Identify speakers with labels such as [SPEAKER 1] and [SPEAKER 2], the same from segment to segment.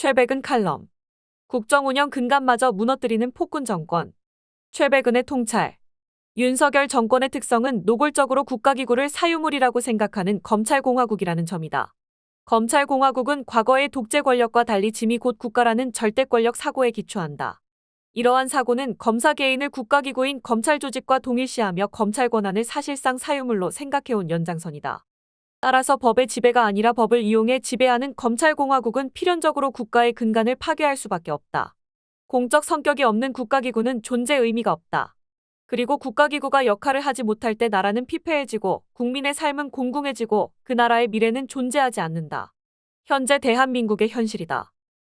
[SPEAKER 1] 최백은 칼럼. 국정운영 근간마저 무너뜨리는 폭군 정권. 최백은의 통찰. 윤석열 정권의 특성은 노골적으로 국가기구를 사유물이라고 생각하는 검찰공화국이라는 점이다. 검찰공화국은 과거의 독재 권력과 달리 짐이 곧 국가라는 절대 권력 사고에 기초한다. 이러한 사고는 검사 개인을 국가기구인 검찰 조직과 동일시하며 검찰 권한을 사실상 사유물로 생각해온 연장선이다. 따라서 법의 지배가 아니라 법을 이용해 지배하는 검찰공화국은 필연적으로 국가의 근간을 파괴할 수밖에 없다. 공적 성격이 없는 국가기구는 존재 의미가 없다. 그리고 국가기구가 역할을 하지 못할 때 나라는 피폐해지고 국민의 삶은 공공해지고 그 나라의 미래는 존재하지 않는다. 현재 대한민국의 현실이다.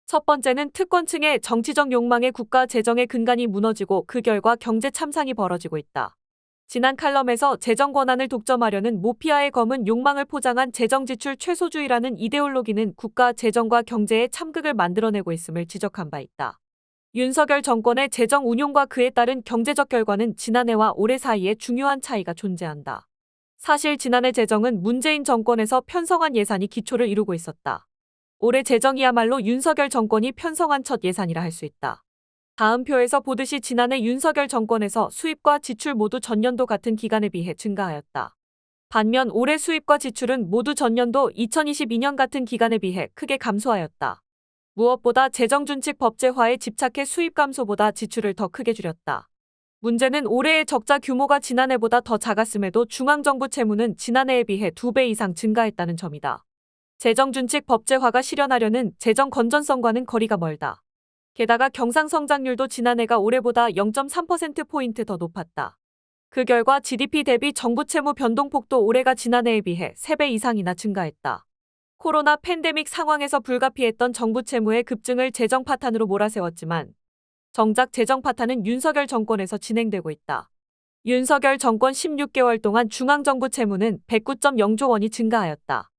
[SPEAKER 1] 첫 번째는 특권층의 정치적 욕망에 국가 재정의 근간이 무너지고 그 결과 경제 참상이 벌어지고 있다. 지난 칼럼에서 재정 권한을 독점하려는 모피아의 검은 욕망을 포장한 재정 지출 최소주의라는 이데올로기는 국가 재정과 경제의 참극을 만들어내고 있음을 지적한 바 있다. 윤석열 정권의 재정 운용과 그에 따른 경제적 결과는 지난해와 올해 사이에 중요한 차이가 존재한다. 사실 지난해 재정은 문재인 정권에서 편성한 예산이 기초를 이루고 있었다. 올해 재정이야말로 윤석열 정권이 편성한 첫 예산이라 할 수 있다. 다음 표에서 보듯이 지난해 윤석열 정권에서 수입과 지출 모두 전년도 같은 기간에 비해 증가하였다. 반면 올해 수입과 지출은 모두 전년도 2022년 같은 기간에 비해 크게 감소하였다. 무엇보다 재정준칙 법제화에 집착해 수입 감소보다 지출을 더 크게 줄였다. 문제는 올해의 적자 규모가 지난해보다 더 작았음에도 중앙정부 채무는 지난해에 비해 2배 이상 증가했다는 점이다. 재정준칙 법제화가 실현하려는 재정 건전성과는 거리가 멀다. 게다가 경상 성장률도 지난해가 올해보다 0.3%포인트 더 높았다. 그 결과 GDP 대비 정부 채무 변동폭도 올해가 지난해에 비해 3배 이상이나 증가했다. 코로나 팬데믹 상황에서 불가피했던 정부 채무의 급증을 재정 파탄으로 몰아세웠지만 정작 재정 파탄은 윤석열 정권에서 진행되고 있다. 윤석열 정권 16개월 동안 중앙정부 채무는 109.0조 원이 증가하였다.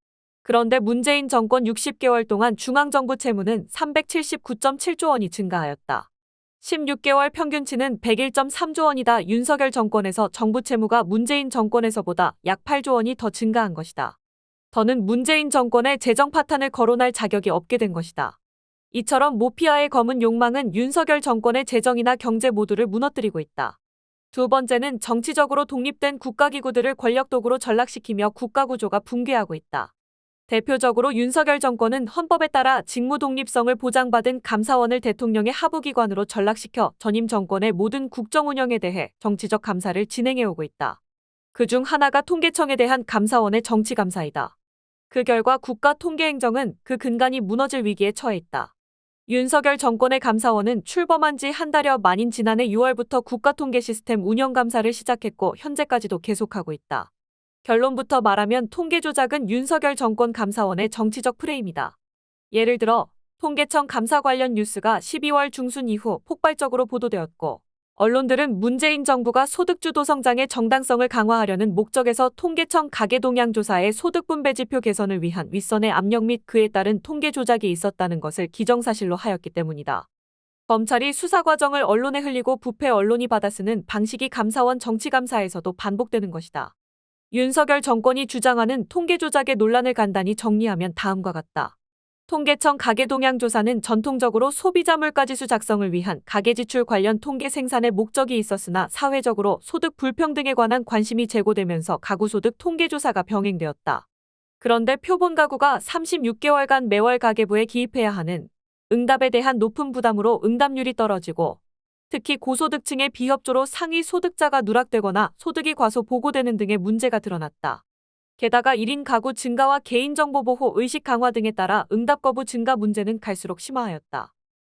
[SPEAKER 1] 그런데 문재인 정권 60개월 동안 중앙정부 채무는 379.7조 원이 증가하였다. 16개월 평균치는 101.3조 원이다. 윤석열 정권에서 정부 채무가 문재인 정권에서보다 약 8조 원이 더 증가한 것이다. 더는 문재인 정권의 재정 파탄을 거론할 자격이 없게 된 것이다. 이처럼 모피아의 검은 욕망은 윤석열 정권의 재정이나 경제 모두를 무너뜨리고 있다. 두 번째는 정치적으로 독립된 국가기구들을 권력도구로 전락시키며 국가구조가 붕괴하고 있다. 대표적으로 윤석열 정권은 헌법에 따라 직무 독립성을 보장받은 감사원을 대통령의 하부기관으로 전락시켜 전임 정권의 모든 국정 운영에 대해 정치적 감사를 진행해오고 있다. 그중 하나가 통계청에 대한 감사원의 정치감사이다. 그 결과 국가 통계행정은 그 근간이 무너질 위기에 처해 있다. 윤석열 정권의 감사원은 출범한 지 한 달여 만인 지난해 6월부터 국가통계 시스템 운영감사를 시작했고 현재까지도 계속하고 있다. 결론부터 말하면 통계 조작은 윤석열 정권 감사원의 정치적 프레임이다. 예를 들어 통계청 감사 관련 뉴스가 12월 중순 이후 폭발적으로 보도되었고 언론들은 문재인 정부가 소득주도 성장의 정당성을 강화하려는 목적에서 통계청 가계동향조사의 소득분배지표 개선을 위한 윗선의 압력 및 그에 따른 통계 조작이 있었다는 것을 기정사실로 하였기 때문이다. 검찰이 수사 과정을 언론에 흘리고 부패 언론이 받아쓰는 방식이 감사원 정치감사에서도 반복되는 것이다. 윤석열 정권이 주장하는 통계 조작의 논란을 간단히 정리하면 다음과 같다. 통계청 가계동향 조사는 전통적으로 소비자 물가지수 작성을 위한 가계지출 관련 통계 생산의 목적이 있었으나 사회적으로 소득 불평등에 관한 관심이 제고되면서 가구소득 통계조사가 병행되었다. 그런데 표본 가구가 36개월간 매월 가계부에 기입해야 하는 응답에 대한 높은 부담으로 응답률이 떨어지고 특히 고소득층의 비협조로 상위 소득자가 누락되거나 소득이 과소 보고되는 등의 문제가 드러났다. 게다가 1인 가구 증가와 개인정보 보호 의식 강화 등에 따라 응답 거부 증가 문제는 갈수록 심화하였다.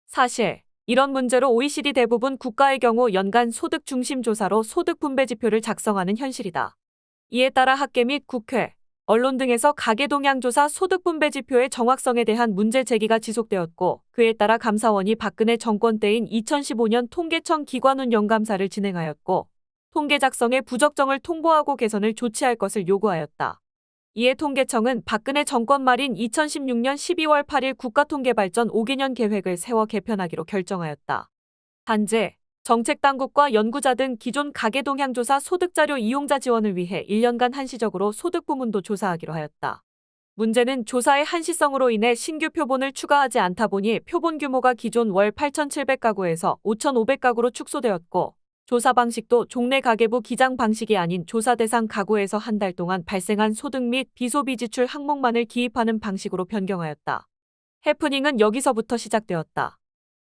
[SPEAKER 1] 사실 이런 문제로 OECD 대부분 국가의 경우 연간 소득 중심 조사로 소득 분배 지표를 작성하는 현실이다. 이에 따라 학계 및 국회, 언론 등에서 가계 동향 조사 소득 분배 지표의 정확성에 대한 문제 제기가 지속되었고 그에 따라 감사원이 박근혜 정권 때인 2015년 통계청 기관운 영감사를 진행하였고 통계 작성의 부적정을 통보하고 개선을 조치할 것을 요구하였다. 이에 통계청은 박근혜 정권 말인 2016년 12월 8일 국가통계발전 5개년 계획을 세워 개편하기로 결정하였다. 단지 정책당국과 연구자 등 기존 가계동향조사 소득자료 이용자 지원을 위해 1년간 한시적으로 소득 부문도 조사하기로 하였다. 문제는 조사의 한시성으로 인해 신규 표본을 추가하지 않다 보니 표본 규모가 기존 월 8,700가구에서 5,500가구로 축소되었고 조사 방식도 종래 가계부 기장 방식이 아닌 조사 대상 가구에서 한 달 동안 발생한 소득 및 비소비 지출 항목만을 기입하는 방식으로 변경하였다. 해프닝은 여기서부터 시작되었다.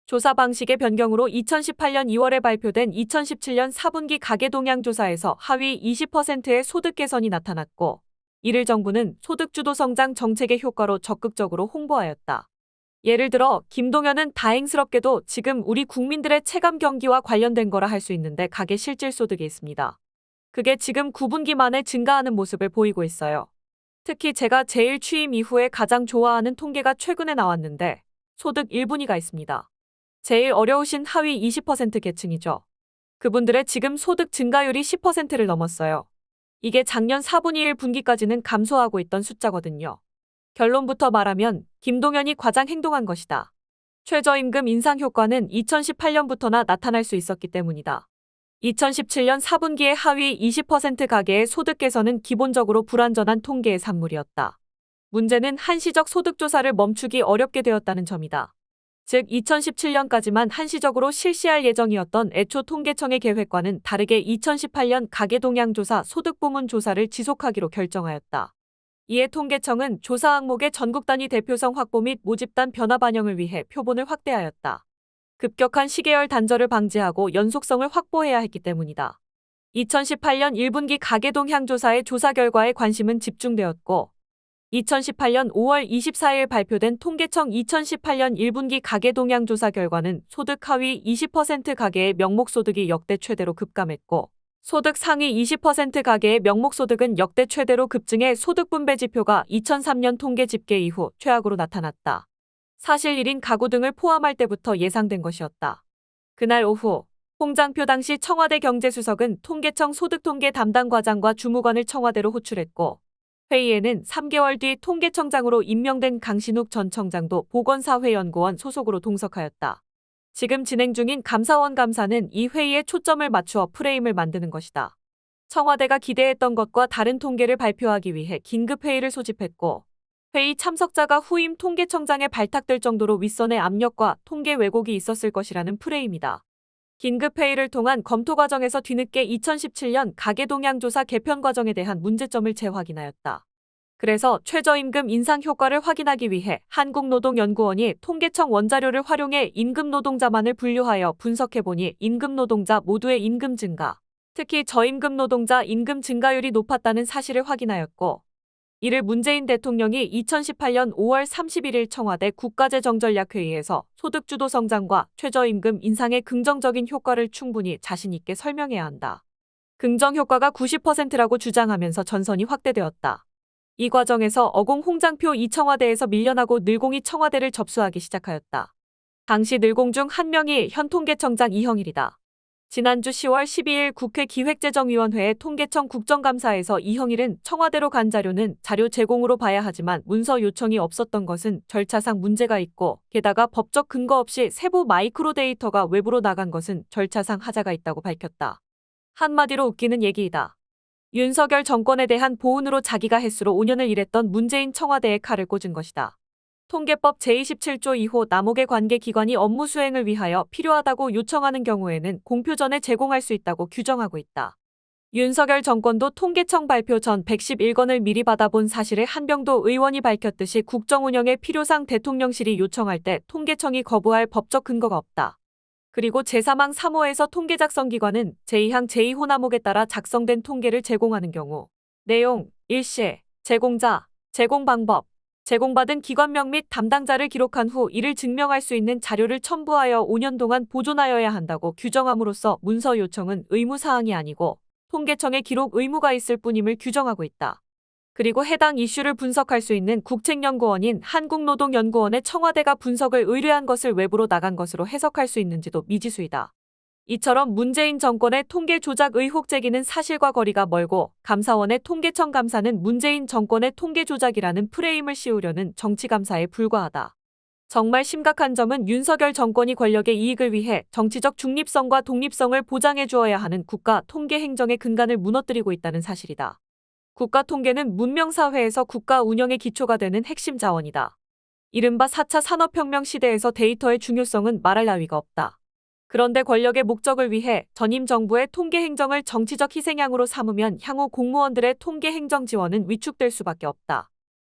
[SPEAKER 1] 조사 방식의 변경으로 2018년 2월에 발표된 2017년 4분기 가계 동향 조사에서 하위 20%의 소득 개선이 나타났고 이를 정부는 소득주도 성장 정책의 효과로 적극적으로 홍보하였다. 예를 들어 김동연은 다행스럽게도 지금 우리 국민들의 체감 경기와 관련된 거라 할 수 있는데 가계 실질 소득이 있습니다. 그게 지금 9분기 만에 증가하는 모습을 보이고 있어요. 특히 제가 제일 취임 이후에 가장 좋아하는 통계가 최근에 나왔는데 소득 1분위가 있습니다. 제일 어려우신 하위 20% 계층이죠. 그분들의 지금 소득 증가율이 10%를 넘었어요. 이게 작년 4분의 1 분기까지는 감소하고 있던 숫자거든요. 결론부터 말하면 김동연이 과장 행동한 것이다. 최저임금 인상 효과는 2018년부터나 나타날 수 있었기 때문이다. 2017년 4분기의 하위 20% 가계의 소득 개선은 기본적으로 불완전한 통계의 산물이었다. 문제는 한시적 소득 조사를 멈추기 어렵게 되었다는 점이다. 즉 2017년까지만 한시적으로 실시할 예정이었던 애초 통계청의 계획과는 다르게 2018년 가계동향조사 소득부문 조사를 지속하기로 결정하였다. 이에 통계청은 조사 항목의 전국 단위 대표성 확보 및 모집단 변화 반영을 위해 표본을 확대하였다. 급격한 시계열 단절을 방지하고 연속성을 확보해야 했기 때문이다. 2018년 1분기 가계동향 조사의 조사 결과에 관심은 집중되었고 2018년 5월 24일 발표된 통계청 2018년 1분기 가계동향 조사 결과는 소득 하위 20% 가계의 명목소득이 역대 최대로 급감했고 소득 상위 20% 가계의 명목소득은 역대 최대로 급증해 소득분배 지표가 2003년 통계 집계 이후 최악으로 나타났다. 사실 1인 가구 등을 포함할 때부터 예상된 것이었다. 그날 오후 홍장표 당시 청와대 경제수석은 통계청 소득통계 담당 과장과 주무관을 청와대로 호출했고 회의에는 3개월 뒤 통계청장으로 임명된 강신욱 전 청장도 보건사회연구원 소속으로 동석하였다. 지금 진행 중인 감사원 감사는 이 회의에 초점을 맞추어 프레임을 만드는 것이다. 청와대가 기대했던 것과 다른 통계를 발표하기 위해 긴급회의를 소집했고 회의 참석자가 후임 통계청장에 발탁될 정도로 윗선의 압력과 통계 왜곡이 있었을 것이라는 프레임이다. 긴급회의를 통한 검토 과정에서 뒤늦게 2017년 가계동향조사 개편 과정에 대한 문제점을 재확인하였다. 그래서 최저임금 인상 효과를 확인하기 위해 한국노동연구원이 통계청 원자료를 활용해 임금 노동자만을 분류하여 분석해보니 임금 노동자 모두의 임금 증가, 특히 저임금 노동자 임금 증가율이 높았다는 사실을 확인하였고, 이를 문재인 대통령이 2018년 5월 31일 청와대 국가재정전략회의에서 소득주도 성장과 최저임금 인상의 긍정적인 효과를 충분히 자신있게 설명해야 한다. 긍정 효과가 90%라고 주장하면서 전선이 확대되었다. 이 과정에서 어공 홍장표 이 청와대에서 밀려나고 늘공이 청와대를 접수하기 시작하였다. 당시 늘공 중 한 명이 현 통계청장 이형일이다. 지난주 10월 12일 국회 기획재정위원회의 통계청 국정감사에서 이형일은 청와대로 간 자료는 자료 제공으로 봐야 하지만 문서 요청이 없었던 것은 절차상 문제가 있고 게다가 법적 근거 없이 세부 마이크로 데이터가 외부로 나간 것은 절차상 하자가 있다고 밝혔다. 한마디로 웃기는 얘기이다. 윤석열 정권에 대한 보훈으로 자기가 횟수로 5년을 일했던 문재인 청와대에 칼을 꽂은 것이다. 통계법 제27조 2호 남욱의 관계기관이 업무 수행을 위하여 필요하다고 요청하는 경우에는 공표 전에 제공할 수 있다고 규정하고 있다. 윤석열 정권도 통계청 발표 전 111건을 미리 받아본 사실을 한병도 의원이 밝혔듯이 국정 운영의 필요상 대통령실이 요청할 때 통계청이 거부할 법적 근거가 없다. 그리고 제3항 3호에서 통계 작성 기관은 제2항 제2호 남욱에 따라 작성된 통계를 제공하는 경우 내용, 일시, 제공자, 제공 방법, 제공받은 기관명 및 담당자를 기록한 후 이를 증명할 수 있는 자료를 첨부하여 5년 동안 보존하여야 한다고 규정함으로써 문서 요청은 의무사항이 아니고 통계청에 기록 의무가 있을 뿐임을 규정하고 있다. 그리고 해당 이슈를 분석할 수 있는 국책연구원인 한국노동연구원의 청와대가 분석을 의뢰한 것을 외부로 나간 것으로 해석할 수 있는지도 미지수이다. 이처럼 문재인 정권의 통계 조작 의혹 제기는 사실과 거리가 멀고 감사원의 통계청 감사는 문재인 정권의 통계 조작이라는 프레임을 씌우려는 정치 감사에 불과하다. 정말 심각한 점은 윤석열 정권이 권력의 이익을 위해 정치적 중립성과 독립성을 보장해 주어야 하는 국가 통계 행정의 근간을 무너뜨리고 있다는 사실이다. 국가 통계는 문명사회에서 국가 운영의 기초가 되는 핵심 자원이다. 이른바 4차 산업혁명 시대에서 데이터의 중요성은 말할 나위가 없다. 그런데 권력의 목적을 위해 전임 정부의 통계 행정을 정치적 희생양으로 삼으면 향후 공무원들의 통계 행정 지원은 위축될 수밖에 없다.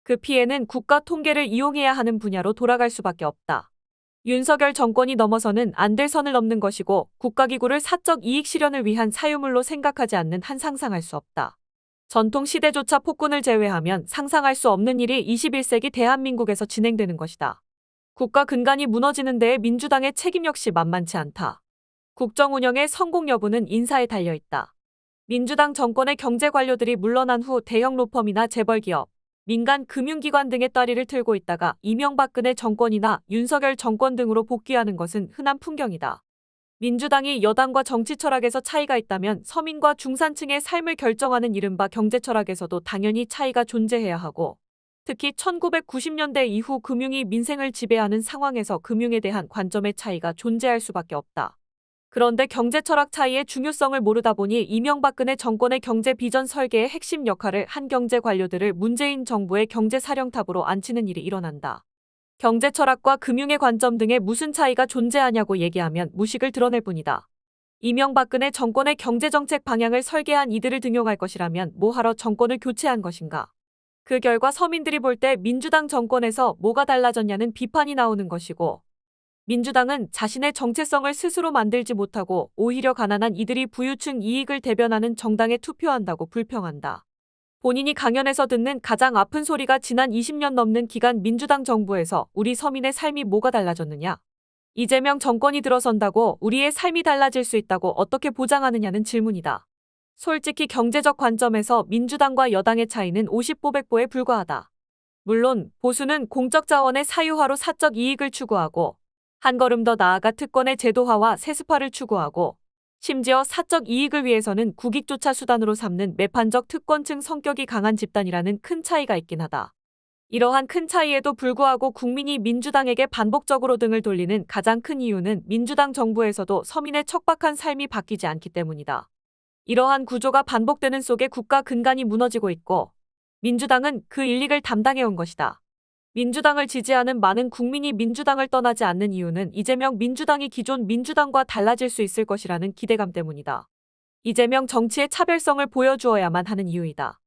[SPEAKER 1] 그 피해는 국가 통계를 이용해야 하는 분야로 돌아갈 수밖에 없다. 윤석열 정권이 넘어서는 안 될 선을 넘는 것이고 국가기구를 사적 이익 실현을 위한 사유물로 생각하지 않는 한 상상할 수 없다. 전통 시대조차 폭군을 제외하면 상상할 수 없는 일이 21세기 대한민국에서 진행되는 것이다. 국가 근간이 무너지는 데에 민주당의 책임 역시 만만치 않다. 국정 운영의 성공 여부는 인사에 달려 있다. 민주당 정권의 경제 관료들이 물러난 후 대형 로펌이나 재벌 기업, 민간 금융기관 등의 따리를 틀고 있다가 이명박근혜 정권이나 윤석열 정권 등으로 복귀하는 것은 흔한 풍경이다. 민주당이 여당과 정치 철학에서 차이가 있다면 서민과 중산층의 삶을 결정하는 이른바 경제 철학에서도 당연히 차이가 존재해야 하고 특히 1990년대 이후 금융이 민생을 지배하는 상황에서 금융에 대한 관점의 차이가 존재할 수밖에 없다. 그런데 경제 철학 차이의 중요성을 모르다 보니 이명박근혜 정권의 경제 비전 설계의 핵심 역할을 한 경제 관료들을 문재인 정부의 경제 사령탑으로 앉히는 일이 일어난다. 경제 철학과 금융의 관점 등에 무슨 차이가 존재하냐고 얘기하면 무식을 드러낼 뿐이다. 이명박근혜 정권의 경제정책 방향을 설계한 이들을 등용할 것이라면 뭐하러 정권을 교체한 것인가? 그 결과 서민들이 볼 때 민주당 정권에서 뭐가 달라졌냐는 비판이 나오는 것이고 민주당은 자신의 정체성을 스스로 만들지 못하고 오히려 가난한 이들이 부유층 이익을 대변하는 정당에 투표한다고 불평한다. 본인이 강연에서 듣는 가장 아픈 소리가 지난 20년 넘는 기간 민주당 정부에서 우리 서민의 삶이 뭐가 달라졌느냐? 이재명 정권이 들어선다고 우리의 삶이 달라질 수 있다고 어떻게 보장하느냐는 질문이다. 솔직히 경제적 관점에서 민주당과 여당의 차이는 50보백보에 불과하다. 물론 보수는 공적 자원의 사유화로 사적 이익을 추구하고 한 걸음 더 나아가 특권의 제도화와 세습화를 추구하고 심지어 사적 이익을 위해서는 국익조차 수단으로 삼는 매판적 특권층 성격이 강한 집단이라는 큰 차이가 있긴 하다. 이러한 큰 차이에도 불구하고 국민이 민주당에게 반복적으로 등을 돌리는 가장 큰 이유는 민주당 정부에서도 서민의 척박한 삶이 바뀌지 않기 때문이다. 이러한 구조가 반복되는 속에 국가 근간이 무너지고 있고 민주당은 그 일릭을 담당해온 것이다. 민주당을 지지하는 많은 국민이 민주당을 떠나지 않는 이유는 이재명 민주당이 기존 민주당과 달라질 수 있을 것이라는 기대감 때문이다. 이재명 정치의 차별성을 보여주어야만 하는 이유이다.